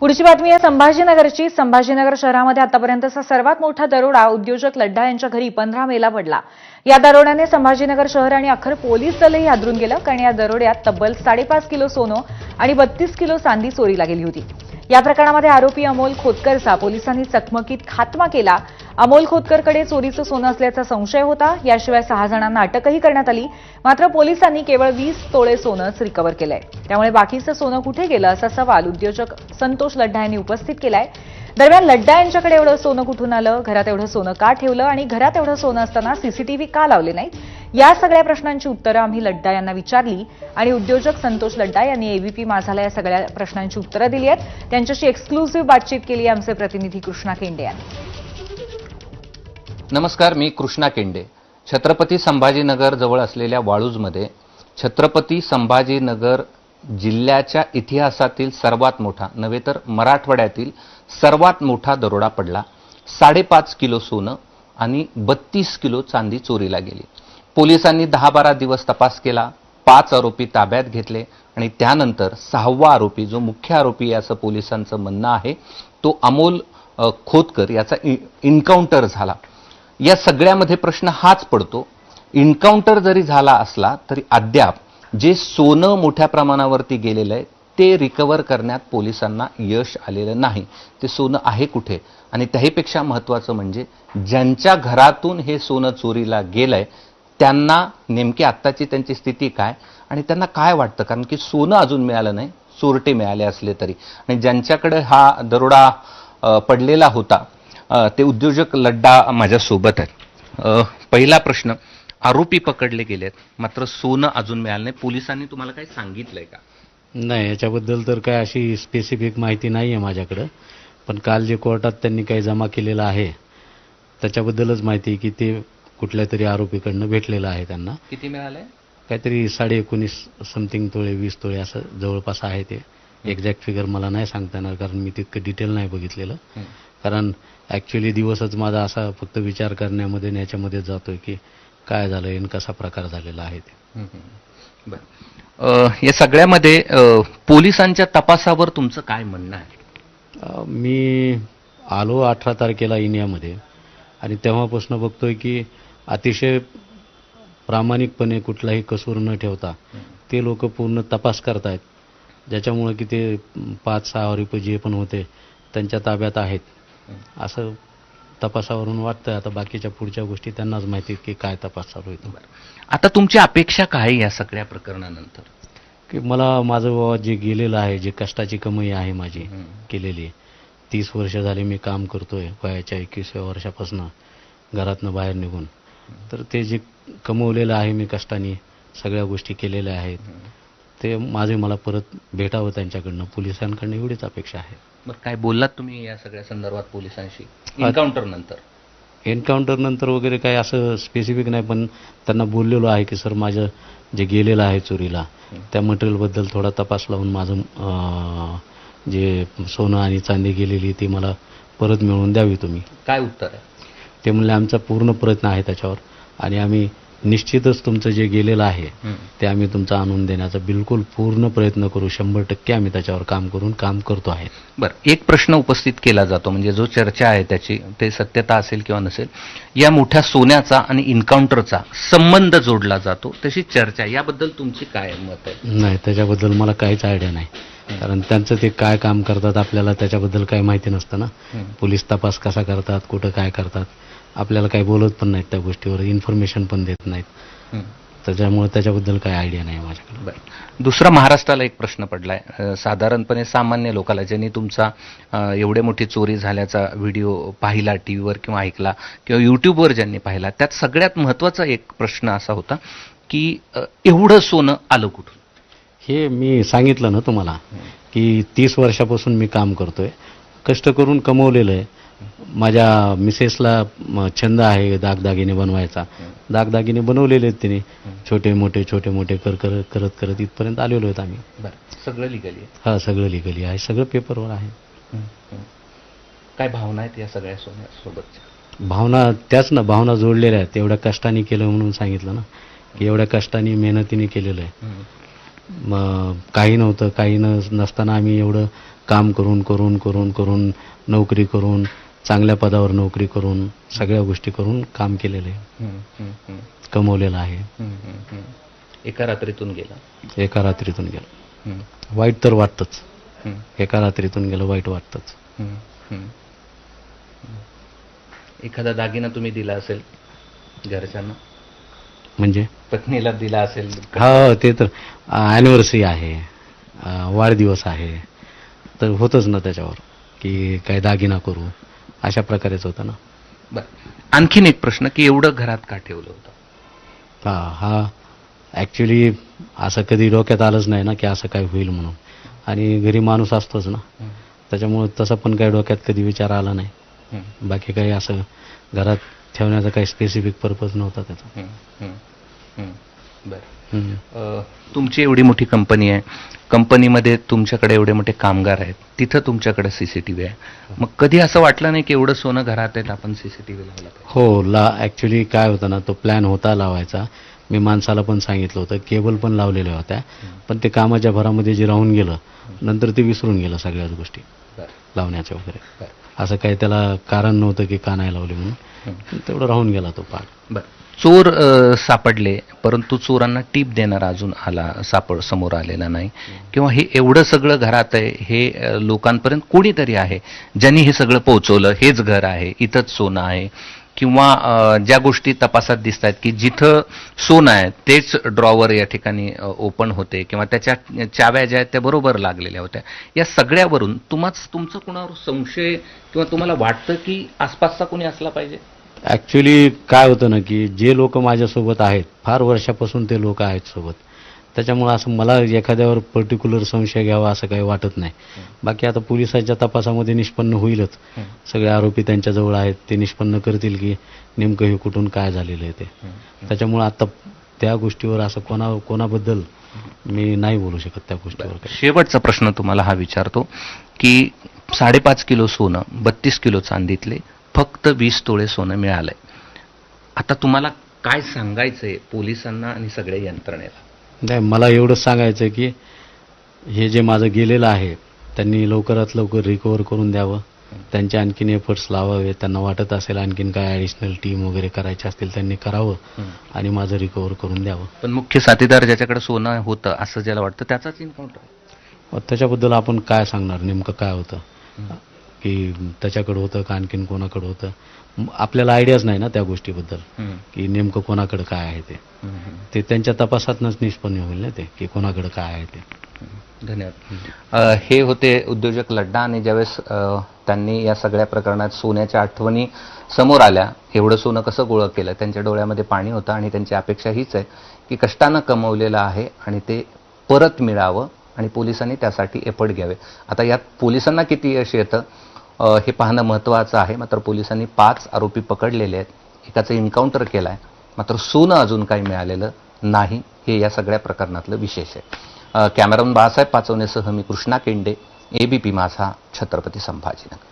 पुढची बातमी आहे संभाजीनगरची. संभाजीनगर शहरामध्ये आतापर्यंतचा सर्वात मोठा दरोडा उद्योजक लड्डा यांच्या घरी पंधरा मेला पडला. या दरोड्याने संभाजीनगर शहर आणि अखेर पोलीस दलही हादरून गेलं कारण या दरोड्यात तब्बल साडेपाच किलो सोनं आणि बत्तीस किलो चांदी चोरीला गेली होती. या प्रकरणामध्ये आरोपी अमोल खोतकरचा पोलिसांनी चकमकीत खात्मा केला. अमोल खोतकरकडे चोरीचं सोनं असल्याचा संशय होता. याशिवाय सहा जणांना अटकही करण्यात आली. मात्र पोलिसांनी केवळ वीस तोळे सोनंच रिकव्हर केलंय. त्यामुळे बाकीचं सोनं कुठे गेलं असा सवाल उद्योजक संतोष लड्डा यांनी उपस्थित केलाय. दरम्यान लड्डा यांच्याकडे एवढं सोनं कुठून आलं? घरात एवढं सोनं का ठेवलं? आणि घरात एवढं सोनं असताना सीसीटीव्ही का लावले नाहीत? या सगळ्या प्रश्नांची उत्तरं आम्ही लड्डा यांना विचारली. आणि उद्योजक संतोष लड्डा यांनी एबीपी माझाला या सगळ्या प्रश्नांची उत्तरं दिली आहेत. त्यांच्याशी एक्सक्लुझिव्ह बातचीत केली आहे आमचे प्रतिनिधी कृष्णा केंडे यांनी. नमस्कार मी कृष्णा केंडे. छत्रपती संभाजीनगर जवळ असलेल्या वाळूजमध्ये छत्रपती संभाजीनगर जिल्ह्याच्या इतिहासातील सर्वात मोठा नव्हे तर मराठवाड्यातील सर्वात मोठा दरोडा पडला. साडेपाच किलो सोनं आणि बत्तीस किलो चांदी चोरीला गेली. पोलिसांनी दहा बारा दिवस तपास केला पाच आरोपी ताब्यात घेतले आणि त्यानंतर सहावा आरोपी जो मुख्य आरोपी याचं असं पोलिसांचं म्हणणं आहे तो अमोल खोतकर याचा इन्काउंटर झाला. या सगळ्यामध्ये प्रश्न हाच पडतो. इन्काउंटर जरी झाला असला तरी अद्याप जे सोनं मोठ्या प्रमाणावरती गेलेलं आहे ते रिकवर करण्यात पोलिसांना यश आलेलं नाही. ते सोनं आहे कुठे? आणि त्याहीपेक्षा महत्त्वाचं म्हणजे ज्यांच्या घरातून हे सोनं चोरीला गेलंय त्यांना नेमकी आत्ताची त्यांची स्थिती काय आणि त्यांना काय वाटतं? कारण की सोनं अजून मिळालं नाही चोरटे मिळाले असले तरी. आणि ज्यांच्याकडे हा दरोडा पडलेला होता ते उद्योजक लड्डा माझ्यासोबत आहेत. पहिला प्रश्न आरोपी पकडले गेलेत मात्र सोनं अजून मिळालं नाही. पोलिसांनी तुम्हाला काही सांगितलंय का? नाही याच्याबद्दल तर काय अशी स्पेसिफिक माहिती नाही आहे माझ्याकडं. पण काल जे कोर्टात त्यांनी काही जमा केलेलं आहे त्याच्याबद्दलच माहिती आहे की ते कुठल्या तरी आरोपीकडनं भेटलेलं आहे त्यांना. किती मिळालंय? काहीतरी साडे एकोणीस समथिंग तोळे वीस तोळे असं जवळपास आहे ते. एक्झॅक्ट फिगर मला नाही सांगता येणार कारण मी तितकं डिटेल नाही बघितलेलं. कारण ॲक्च्युली दिवसच माझा असा फक्त विचार करण्यामध्ये आणि याच्यामध्ये जातोय की काय झालं आणि कसा प्रकार झालेला आहे ते. बरं. या सगळ्यामध्ये पोलिसांच्या तपासावर तुमचं काय म्हणणं आहे? मी आलो अठरा तारखेला इंडियामध्ये आणि तेव्हापासून बघतोय की अतिशय प्रामाणिकपणे कुठलाही कसूर न ठेवता ते लोक पूर्ण तपास करतायत. ज्याच्यामुळं की ते पाच सहा आरोपी जे पण होते त्यांच्या ताब्यात आहेत. असं तपासावरून वाटतं आता बाकीच्या पुढच्या गोष्टी त्यांनाच माहिती की काय तपास चालू आहे. आता तुमची अपेक्षा काय आहे या सगळ्या प्रकरणानंतर? की मला माझं बाबा जे गेलेलं आहे जे कष्टाची कमाई आहे माझी. केलेली तीस वर्ष झाली मी काम करतोय वयाच्या एकविसव्या वर्षापासून घरातनं बाहेर निघून. तर ते जे कमवलेलं आहे मी कष्टाने सगळ्या गोष्टी केलेल्या आहेत. ते माझे मला परत भेटावं त्यांच्याकडनं. पोलिसांकडनं एवढीच अपेक्षा आहे. मग काय बोललात तुम्ही या सगळ्या संदर्भात पोलिसांशी? एन्काउंटर नंतर. एन्काउंटर नंतर वगैरे काय असं स्पेसिफिक नाही पण त्यांना बोललेलो आहे की सर माझं जे गेलेलं आहे चोरीला त्या मटेरियलबद्दल थोडा तपास लावून माझं जे सोनं आणि चांदी गेलेली ती मला परत मिळवून द्यावी तुम्ही. काय उत्तर आहे? ते म्हणले आमचा पूर्ण प्रयत्न आहे त्याच्यावर आणि आम्ही निश्चितच तुमचं जे गेलेलं आहे. ते आम्ही तुमचं आणून देण्याचा बिलकुल पूर्ण प्रयत्न करू शंभर टक्के आम्ही त्याच्यावर काम करून काम करतो आहे बरं एक प्रश्न उपस्थित केला जातो म्हणजे जो चर्चा आहे त्याची ते सत्यता असेल किंवा नसेल या मोठ्या सोन्याचा आणि इन्काउंटरचा संबंध जोडला जातो तशी चर्चा. याबद्दल तुमची काय मत आहे नाही त्याच्याबद्दल मला काहीच आयडिया नाही कारण त्यांचं ते काय काम करतात आपल्याला त्याच्याबद्दल काही माहिती नसतं ना. पोलीस तपास कसा करतात कुठं काय करतात आपल्याला काही बोलत पण नाहीत त्या गोष्टीवर इन्फॉर्मेशन पण देत नाहीत. त्याच्यामुळे त्याच्याबद्दल काही आयडिया नाही माझ्याकडे. बरं. दुसरा महाराष्ट्राला एक प्रश्न पडलाय. साधारणपणे सामान्य लोकाला ज्यांनी तुमचा एवढे मोठी चोरी झाल्याचा व्हिडिओ पाहिला टी व्हीवर किंवा ऐकला किंवा यूट्यूबवर ज्यांनी पाहिला त्यात सगळ्यात महत्त्वाचा एक प्रश्न असा होता की एवढं सोनं आलं कुठून? हे मी सांगितलं ना तुम्हाला की तीस वर्षापासून मी काम करतोय. कष्ट करून कमवलेलं आहे. माझ्या मिसेसला छंद आहे दागदागिने बनवायचा. दागदागिने बनवलेले आहेत तिने. छोटे मोठे छोटे मोठे कर कर करत करत इथपर्यंत आलेलो आहेत आम्ही. बरं. सगळं लिगली हा सगळं लिगली आहे. सगळं पेपरवर आहे. काय भावना आहेत या सगळ्या सोन्यासोबतच्या भावना त्याच ना भावना जोडलेल्या आहेत. एवढ्या कष्टाने केलं म्हणून सांगितलं ना की एवढ्या कष्टाने मेहनतीने केलेलं आहे. काही नव्हतं काही न नसताना आम्ही एवढं काम करून करून करून करून नोकरी करून चांगल्या पदावर नोकरी करून सगळ्या गोष्टी करून काम केलेलं. आहे कमवलेलं आहे. एका रात्रीतून गेला. एका रात्रीतून गेलं. वाईट तर वाटतंच. एका रात्रीतून गेलं वाईट वाटतंच. एखादा दागिना तुम्ही दिला असेल घरच्यांना? म्हणजे? पत्नीला दिला असेल. हा ते तर ॲनिव्हर्सरी आहे. वाढदिवस आहे. तर होतच ना त्याच्यावर की काय दागिना करू. अशा प्रकारेच होतं ना. बरं. आणखीन एक प्रश्न की एवढं घरात का ठेवलं होतं? हा हा. ॲक्च्युली असं कधी डोक्यात आलंच नाही ना की असं काय होईल म्हणून. आणि घरी माणूस असतोच ना. त्याच्यामुळे तसं पण काही डोक्यात कधी विचार आला नाही. बाकी काही असं घरात ठेवण्याचा काही स्पेसिफिक पर्पज नव्हता त्याचा. बरं. तुमची एवढी मोठी कंपनी आहे. कंपनीमध्ये तुमच्याकडे एवढे मोठे कामगार आहेत. तिथं तुमच्याकडे सीसीटीव्ही आहे. मग कधी असं वाटलं नाही की एवढं सोनं घरात आहेत आपण सीसीटीव्ही लावला हो ला ॲक्च्युली काय होतं ना तो प्लॅन होता लावायचा. मी माणसाला पण सांगितलं होतं केबल पण लावलेल्या होत्या. पण ते कामाच्या भरामध्ये जे राहून गेलं नंतर ते विसरून गेलं सगळ्याच गोष्टी. लावण्याच्या वगैरे. असं काही त्याला कारण नव्हतं की का नाही लावले म्हणून. तेवढं राहून गेला तो पाठ. बर. चोर सापडले परंतु चोरांना टीप देणारा अजून आला सापड समोर आलेला नाही. किंवा हे एवढं सगळं घरात आहे हे लोकांपर्यंत कोणीतरी आहे ज्यांनी हे सगळं पोहोचवलं हेच घर आहे इथंच सोनं आहे. किंवा ज्या गोष्टी तपासात दिसत आहेत की जिथं सोनं आहे तेच ड्रॉवर या ठिकाणी ओपन होते. किंवा त्याच्या चाव्या ज्या आहेत त्या बरोबर लागलेल्या होत्या. या सगळ्यावरून तुम्हाच तुमचं कुणावर संशय किंवा तुम्हाला वाटतं की आसपासचा कोणी असला पाहिजे? ॲक्च्युली काय होतं ना की जे लोक माझ्यासोबत आहेत फार वर्षापासून ते लोक आहेत सोबत त्याच्यामुळं असं मला एखाद्यावर पर्टिक्युलर संशय घ्यावा असं काही वाटत नाही. बाकी आता पोलिसांच्या तपासामध्ये निष्पन्न होईलच. सगळे आरोपी त्यांच्याजवळ आहेत ते निष्पन्न करतील की नेमकं हे कुठून काय झालेलं आहे ते. त्याच्यामुळं आता त्या गोष्टीवर असं कोणा कोणाबद्दल मी नाही बोलू शकत त्या गोष्टीवर शेवटचा प्रश्न तुम्हाला हा विचारतो की साडेपाच किलो सोनं बत्तीस किलो चांदीतले फक्त वीस तोळे सोनं मिळालंय. आता तुम्हाला काय सांगायचंय पोलिसांना आणि सगळ्या यंत्रणेला? नाही मला एवढंच सांगायचं की हे जे माझं गेलेलं आहे त्यांनी लवकरात लवकर रिकवर करून द्यावं. त्यांचे आणखीन एफर्ट्स लावावे. त्यांना वाटत असेल आणखीन काय ॲडिशनल टीम वगैरे करायची असतील त्यांनी करावं आणि माझं रिकवर करून द्यावं. पण मुख्य साथीदार ज्याच्याकडे सोनं होतं असं ज्याला वाटतं त्याचाच इन्काउंटर त्याच्याबद्दल आपण काय सांगणार? नेमकं काय होतं? की त्याच्याकडं होतं का आणखीन कोणाकडं होतं? आपल्याला आयडियाच नाही ना त्या गोष्टीबद्दल की नेमकं कोणाकडं काय आहे ते. ते त्यांच्या तपासातनंच निष्पन्न होईल ना ते की कोणाकडं काय आहे ते. धन्यवाद. हे होते उद्योजक लड्डा आणि ज्यावेळेस त्यांनी या सगळ्या प्रकरणात सोन्याच्या आठवणी समोर आल्या एवढं सोनं कसं गोळा केलं त्यांच्या डोळ्यामध्ये पाणी होतं आणि त्यांची अपेक्षा हीच आहे की कष्टानं कमवलेलं आहे आणि ते परत मिळावं आणि पोलिसांनी त्यासाठी एफर्ट घ्यावे. आता यात पोलिसांना किती यश येतं? हे पाहणं महत्त्वाचं आहे. मात्र पोलिसांनी पाच आरोपी पकडलेले आहेत. एकाचं एन्काउंटर केलं आहे मात्र सोनं अजून काही मिळालेलं नाही. हे या सगळ्या प्रकरणातलं विशेष आहे. अ, कॅमेरामन बाळासाहेब पाचवणेसह मी कृष्णा केंडे एबीपी माझा छत्रपती संभाजीनगर.